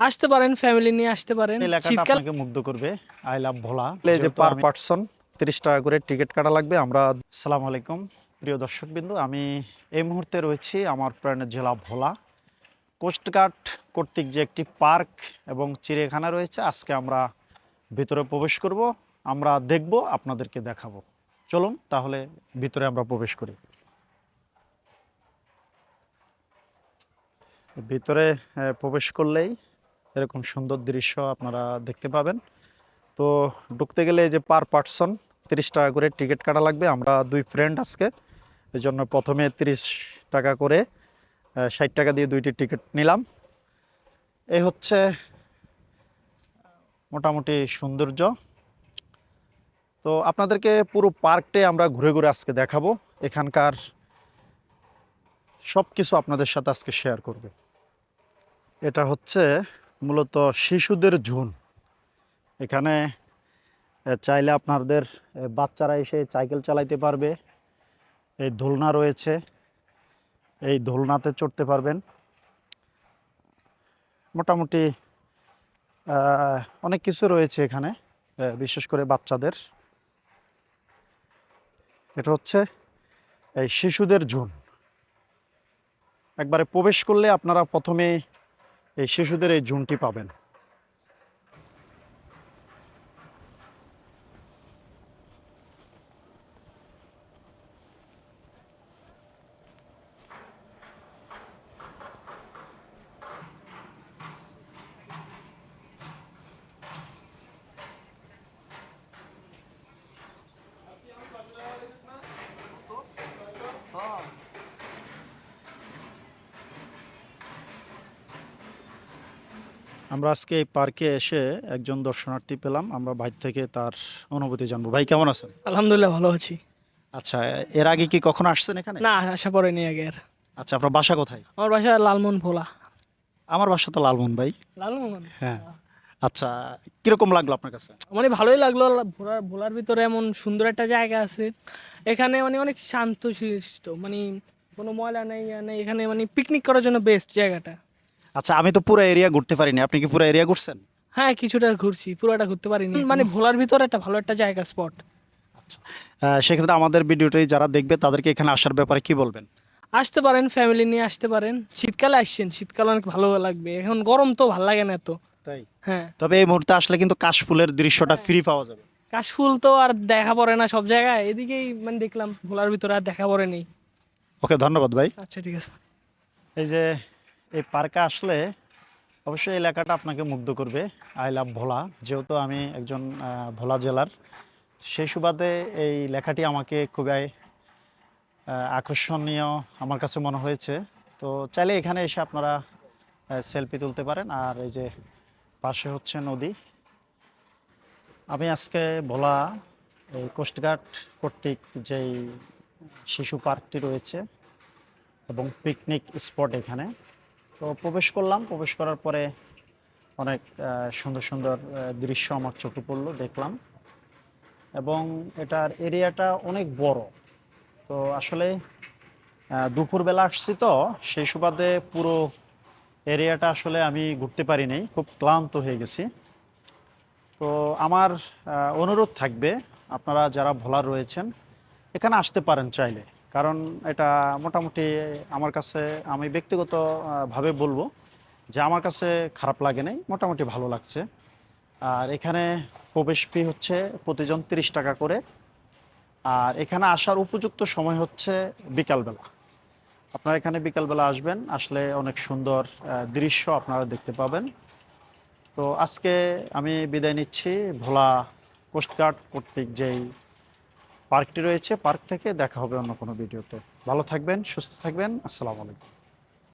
আসতে পারেন ফ্যামিলি নিয়ে আসতে পারেন। এই এলাকাটা শীতকাল আপনাকে মুগ্ধ করবে। I love Bhola. এই যে পার পার্সন তিরিশ টাকা করে টিকিট কাটা লাগবে আমরা সালাম আলাইকুম প্রিয় দর্শকবৃন্দ। আমি এই মুহূর্তে রয়েছি আমার প্রাণের জেলা ভোলা। কোস্টগার্ড কর্তৃক যে একটি পার্ক এবং চিড়িয়াখানা রয়েছে আজকে আমরা ভিতরে প্রবেশ করব। আমরা দেখব আপনাদেরকে দেখাবো। চলুন তাহলে ভিতরে আমরা প্রবেশ করি। ভিতরে আহ, প্রবেশ করলেই এরকম সুন্দর দৃশ্য আপনারা দেখতে পাবেন। তো ঢুকতে গেলে যে পার পার্সন তিরিশ টাকা করে টিকিট কাটা লাগবে। আমরা দুই ফ্রেন্ড আজকে, এই জন্য প্রথমে তিরিশ টাকা করে ষাট টাকা দিয়ে দুইটি টিকিট নিলাম। এই হচ্ছে, মোটামুটি সৌন্দর্য। তো আপনাদেরকে পুরো পার্কটাই আমরা ঘুরে ঘুরে আজকে দেখাবো। এখানকার সব কিছু আপনাদের সাথে আজকে শেয়ার করবে। এটা হচ্ছে মূলত শিশুদের ঝুন। এখানে চাইলে আপনাদের বাচ্চারা এসে সাইকেল চালাইতে পারবে। এই দোলনা রয়েছে। এই দোলনাতে চড়তে পারবেন। মোটামুটি অনেক কিছু রয়েছে এখানে বিশেষ করে বাচ্চাদের। এটা হচ্ছে, এই শিশুদের ঝুন। একবারে প্রবেশ করলে আপনারা প্রথমে এই শিশুদের এই জুনটি পাবেন। আমরা আজকে এই পার্কে এসে একজন দর্শনার্থী পেলাম। আমরা ভাই থেকে তার অনুভূতি জানব। ভাই কেমন আছেন? আলহামদুলিল্লাহ ভালো আছি। আচ্ছা এর আগে কি কখনো আসছেন এখানে? না আসা পড়েনি আগে আর। আচ্ছা আপনার বাসা কোথায়? আমার বাসা লালমোহন ভোলা। আমার বাসা তো লালমোহন ভাই। লালমোহন? হ্যাঁ। আচ্ছা কীরকম লাগল আপনার কাছে? মানে ভালোই লাগল। ভোলার ভোলার ভিতরে এমন সুন্দর একটা জায়গা আছে। এখানে মানে অনেক শান্ত শিষ্ট মানে কোনো ময়লা নেই নেই। এখানে মানে পিকনিক করার জন্য বেস্ট জায়গাটা। আচ্ছা আমি তো পুরো এরিয়া ঘুরতে পারিনি। আপনি কি পুরো এরিয়া ঘুরছেন? হ্যাঁ কিছুটা ঘুরছি পুরোটা ঘুরতে পারিনি। মানে ভোলার ভিতরে একটা ভালো একটা জায়গা স্পট আচ্ছা। সেক্ষেত্রে আমাদের ভিডিওটি যারা দেখবে তাদেরকে এখানে আসার ব্যাপারে কি বলবেন? আসতে পারেন ফ্যামিলি নিয়ে আসতে পারেন। শীতকালে আসছেন শীতকালে অনেক ভালো লাগবে। এখন গরম তো ভালো লাগে না এত। তাই? হ্যাঁ। তবে এই মুহূর্তে আসলে কিন্তু কাশফুলের দৃশ্যটা ফ্রি পাওয়া যাবে। কাশফুল তো আর দেখা পড়ে না সব জায়গায়। এদিকেই মানে দেখলাম ভোলার ভিতরে আর দেখা পড়ে নেই। ওকে ধন্যবাদ ভাই। আচ্ছা ঠিক আছে। এই যে এই পার্কে আসলে অবশ্যই এলাকাটা আপনাকে মুগ্ধ করবে। I love Bhola. যেহেতু আমি একজন ভোলা জেলার, সেই সুবাদে এই লেখাটি আমাকে খুবই আকর্ষণীয় আমার কাছে মনে হয়েছে। তো চাইলে এখানে এসে আপনারা সেলফি তুলতে পারেন। আর এই যে পাশে হচ্ছে নদী। আমি আজকে ভোলা, এই কোস্টগার্ড কর্তৃক যেই শিশু পার্কটি রয়েছে এবং পিকনিক স্পট এখানে। তো প্রবেশ করলাম। প্রবেশ করার পরে অনেক সুন্দর সুন্দর দৃশ্য আমার চোখে পড়ল, দেখলাম। এবং এটার এরিয়াটা অনেক বড়। তো আসলে দুপুরবেলা আসছি তো, সেই সুবাদে পুরো এরিয়াটা আসলে আমি ঘুরতে পারিনি খুব ক্লান্ত হয়ে গেছি। তো আমার অনুরোধ থাকবে, আপনারা যারা ভোলার রয়েছেন, এখানে আসতে পারেন চাইলে। কারণ এটা মোটামুটি আমার কাছে আমি ব্যক্তিগত আহ, ভাবে বলব যে আমার কাছে খারাপ লাগে নাই মোটামুটি ভালো লাগছে। আর এখানে প্রবেশ ফি হচ্ছে প্রতিজন তিরিশ টাকা করে। আর এখানে আসার উপযুক্ত সময় হচ্ছে বিকালবেলা। আপনারা এখানে বিকালবেলা আসবেন আসলে অনেক সুন্দর দৃশ্য আপনারা দেখতে পাবেন। তো আজকে আমি বিদায় নিচ্ছি ভোলা কোস্টগার্ড কর্তৃক যেই পার্কটি রয়েছে, পার্ক থেকে দেখা হবে অন্য কোনো ভিডিওতে। ভালো থাকবেন, সুস্থ থাকবেন, আসসালামু আলাইকুম।